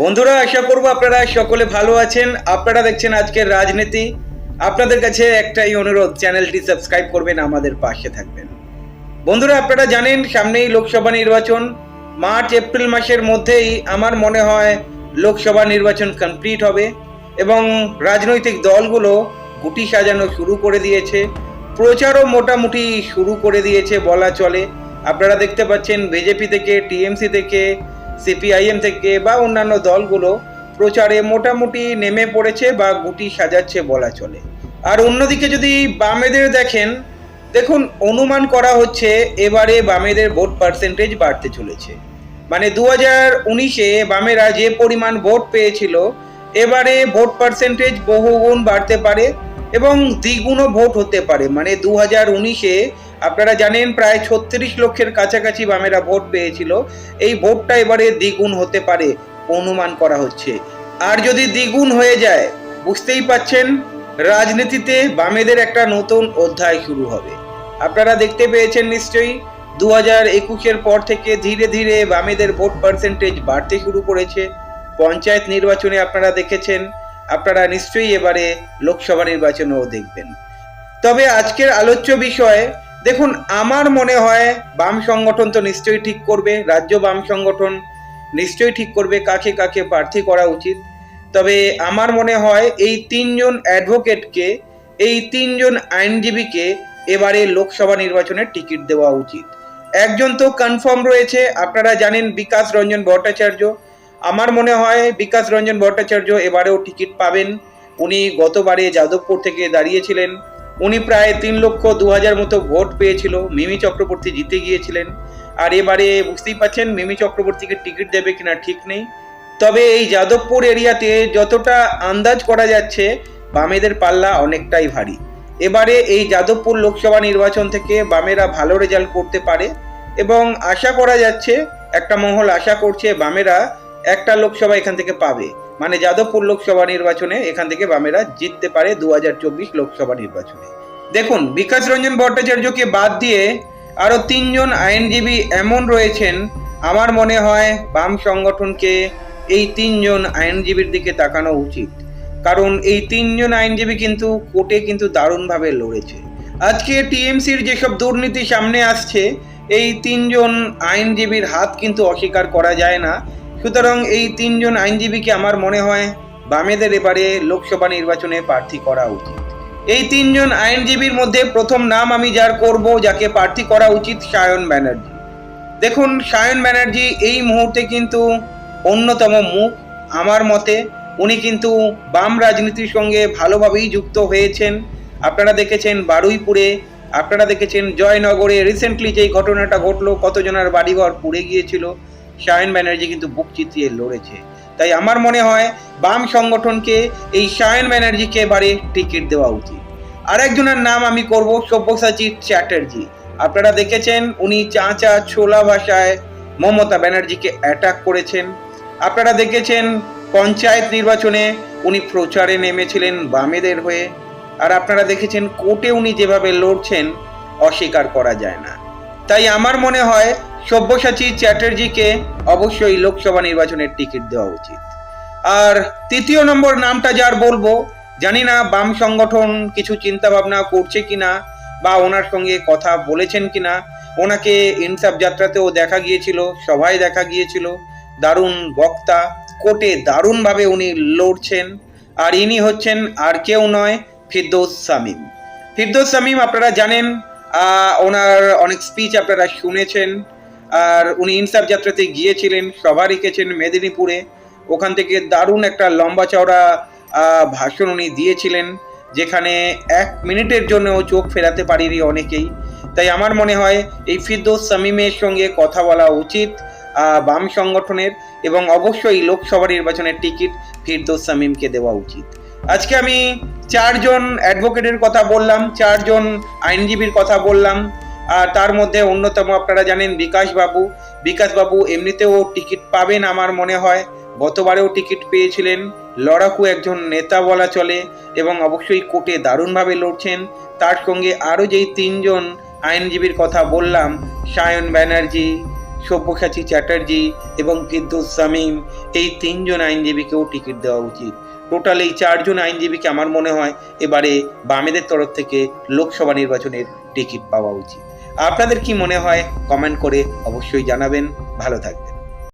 বন্ধুরা, আশা করব আপনারা সকলে ভালো আছেন। আপনারা দেখছেন আজকের রাজনীতি। আপনাদের কাছে একটাই অনুরোধ, চ্যানেলটি সাবস্ক্রাইব করবেন, আমাদের পাশে থাকবেন। বন্ধুরা, আপনারা জানেন, সামনেই লোকসভা নির্বাচন। মার্চ, এপ্রিল মাসের মধ্যেই আমার মনে হয় লোকসভা নির্বাচন কমপ্লিট হবে এবং রাজনৈতিক দলগুলো গুটি সাজানো শুরু করে দিয়েছে। প্রচারও মোটামুটি শুরু করে দিয়েছে বলা চলে। আপনারা দেখতে পাচ্ছেন, বিজেপি থেকে, টিএমসি থেকে সিপিআইএম থেকে বা অন্যান্য দলগুলো প্রচারে মোটামুটি নেমে পড়েছে বা গুটি সাজাচ্ছে বলা চলে। আর অন্যদিকে যদি বামেদের দেখেন, দেখুন অনুমান করা হচ্ছে এবারে বামেদের ভোট পার্সেন্টেজ বাড়তে চলেছে। মানে দু হাজার উনিশে বামেরা যে পরিমাণ ভোট পেয়েছিল, এবারে ভোট পার্সেন্টেজ বহুগুণ বাড়তে পারে এবং দ্বিগুণও ভোট হতে পারে। মানে দু হাজার উনিশে আপনারা জানেন প্রায় ছত্রিশ লক্ষের কাছাকাছি বামেরা ভোট পেয়েছিল। এই ভোটটা এবারে দ্বিগুণ হতে পারে অনুমান করা হচ্ছে। আর যদি দ্বিগুণ হয়ে যায়, বুঝতেই পাচ্ছেন, রাজনীতিতে বামেদের একটা নতুন অধ্যায় শুরু হবে। আপনারা দেখতে পেয়েছেন নিশ্চয়ই দু হাজার একুশের পর থেকে ধীরে ধীরে বামেদের ভোট পার্সেন্টেজ বাড়তে শুরু করেছে। পঞ্চায়েত নির্বাচনে আপনারা দেখেছেন, আপনারা নিশ্চয়ই এবারে লোকসভা নির্বাচনেও দেখবেন। তবে আজকের আলোচ্য বিষয় দেখুন, আমার মনে হয় বাম সংগঠন তো নিশ্চয়ই ঠিক করবে, রাজ্য বাম সংগঠন নিশ্চয়ই ঠিক করবে, কাকে কাকে প্রার্থী করা উচিত। তবে আমার মনে হয় এই তিনজন অ্যাডভোকেটকে, এই তিনজন আইনজীবীকে এবারে লোকসভা নির্বাচনের টিকিট দেওয়া উচিত। একজন তো কনফার্ম রয়েছে, আপনারা জানেন বিকাশ রঞ্জন ভট্টাচার্য। আমার মনে হয় বিকাশ রঞ্জন ভট্টাচার্য এবারেও টিকিট পাবেন। উনি গতবারে যাদবপুর থেকে দাঁড়িয়েছিলেন। উনি প্রায় তিন লক্ষ দু হাজার মতো ভোট পেয়েছিল। মিমি চক্রবর্তী জিতে গিয়েছিলেন। আর এবারে বুঝতেই পাচ্ছেন, মিমি চক্রবর্তীকে টিকিট দেবে কিনা ঠিক নেই। তবে এই যাদবপুর এরিয়াতে যতটা আন্দাজ করা যাচ্ছে, বামেদের পাল্লা অনেকটাই ভারী। এবারে এই যাদবপুর লোকসভা নির্বাচন থেকে বামেরা ভালো রেজাল্ট করতে পারে। এবং আশা করা যাচ্ছে, একটা মহল আশা করছে বামেরা একটা লোকসভা এখান থেকে পাবে। মানে যাদবপুর লোকসভা নির্বাচনে এখান থেকে বামেরা জিততে পারে দু হাজার চব্বিশ লোকসভা নির্বাচনে। দেখুন, বিকাশ রঞ্জন ভট্টাচার্যকে বাদ দিয়ে আরও তিনজন আইনজীবী এমন রয়েছেন, আমার মনে হয় বাম সংগঠনকে এই তিনজন আইনজীবীর দিকে তাকানো উচিত। কারণ এই তিনজন আইনজীবী কিন্তু কোর্টে কিন্তু দারুণভাবে লড়েছে। আজকে টিএমসির যেসব দুর্নীতি সামনে আসছে, এই তিনজন আইনজীবীর হাত কিন্তু অস্বীকার করা যায় না। সুতরাং এই তিনজন আইনজীবীকে আমার মনে হয় বামেদের এবারে লোকসভা নির্বাচনে প্রার্থী করা উচিত। এই তিনজন আইনজীবীর মধ্যে প্রথম নাম আমি যার করব, যাকে প্রার্থী করা উচিত সায়ন ব্যানার্জি। দেখুন, সায়ন ব্যানার্জি এই মুহূর্তে কিন্তু অন্যতম মুখ আমার মতে। উনি কিন্তু বাম রাজনীতির সঙ্গে ভালোভাবেই যুক্ত হয়েছেন। আপনারা দেখেছেন বারুইপুরে, আপনারা দেখেছেন জয়নগরে। রিসেন্টলি যেই ঘটনাটা ঘটলো, কতজনের বাড়িঘর পুড়ে গিয়েছিল। সায়ন ব্যানার্জি কিন্তু বুক চিতিয়ে লড়েছে। তাই আমার মনে হয় বাম সংগঠনকে এই সায়ন ব্যানার্জিকে এবারে টিকিট দেওয়া উচিত। আরেকজনের নাম আমি করব সব্যসাচী চ্যাটার্জি। আপনারা দেখেছেন, উনি চাঁচা ছোলা ভাষায় মমতা ব্যানার্জিকে অ্যাটাক করেছেন। আপনারা দেখেছেন, পঞ্চায়েত নির্বাচনে উনি প্রচারে নেমেছিলেন বামেদের হয়ে। আর আপনারা দেখেছেন, কোর্টে উনি যেভাবে লড়ছেন, অস্বীকার করা যায় না। তাই আমার মনে হয় সব্যসাচী চ্যাটার্জিকে অবশ্যই লোকসভা নির্বাচনের টিকিট দেওয়া উচিত। আর তৃতীয় নম্বর নামটা যার বলব, জানি না বাম সংগঠন কিছু চিন্তা ভাবনা করছে কিনা, বা ওনার সঙ্গে কথা বলেছেন কিনা। ওনাকে ইনসাফ যাত্রাতেও দেখা গিয়েছিল, সভায় দেখা গিয়েছিল। দারুণ বক্তা, কোর্টে দারুণভাবে উনি লড়ছেন। আর ইনি হচ্ছেন আর কেউ নয়, ফিরদৌস সামিম। ফিরদৌস সামিম, আপনারা জানেন ওনার অনেক স্পিচ আপনারা শুনেছেন। আর উনি ইনসাফ যাত্রাতে গিয়েছিলেন, সভা রেখেছেন মেদিনীপুরে। ওখান থেকে দারুণ একটা লম্বা চওড়া ভাষণ উনি দিয়েছিলেন, যেখানে এক মিনিটের জন্য চোখ ফেরাতে পারিনি অনেকেই। তাই আমার মনে হয় এই ফিরদৌস সামিমের সঙ্গে কথা বলা উচিত বাম সংগঠনের এবং অবশ্যই লোকসভা নির্বাচনের টিকিট ফিরদৌস সামিমকে দেওয়া উচিত। আজকে আমি চারজন অ্যাডভোকেটের কথা বললাম, চারজন আইনজীবীর কথা বললাম। তার মধ্যে অন্যতম আপনারা জানেন বিকাশবাবু বিকাশবাবু এমনিতেও টিকিট পাবেন আমার মনে হয়। গতবারেও টিকিট পেয়েছিলেন। লড়াকু একজন নেতা বলা চলে এবং অবশ্যই কোর্টে দারুণভাবে লড়ছেন। তার সঙ্গে আরও যেই তিনজন আইনজীবীর কথা বললাম, সায়ন ব্যানার্জি, সব্যসাচী চ্যাটার্জি এবং ফিদ্দুস সামিম এই তিনজন আইনজীবীকেও টিকিট দেওয়া উচিত। টোটাল এই চারজন আইনজীবীকে আমার মনে হয় এবারে বামেদের তরফ থেকে লোকসভা নির্বাচনের টিকিট পাওয়া উচিত। আপনাদের কি মনে হয়? কমেন্ট করে অবশ্যই জানাবেন। ভালো থাকবেন।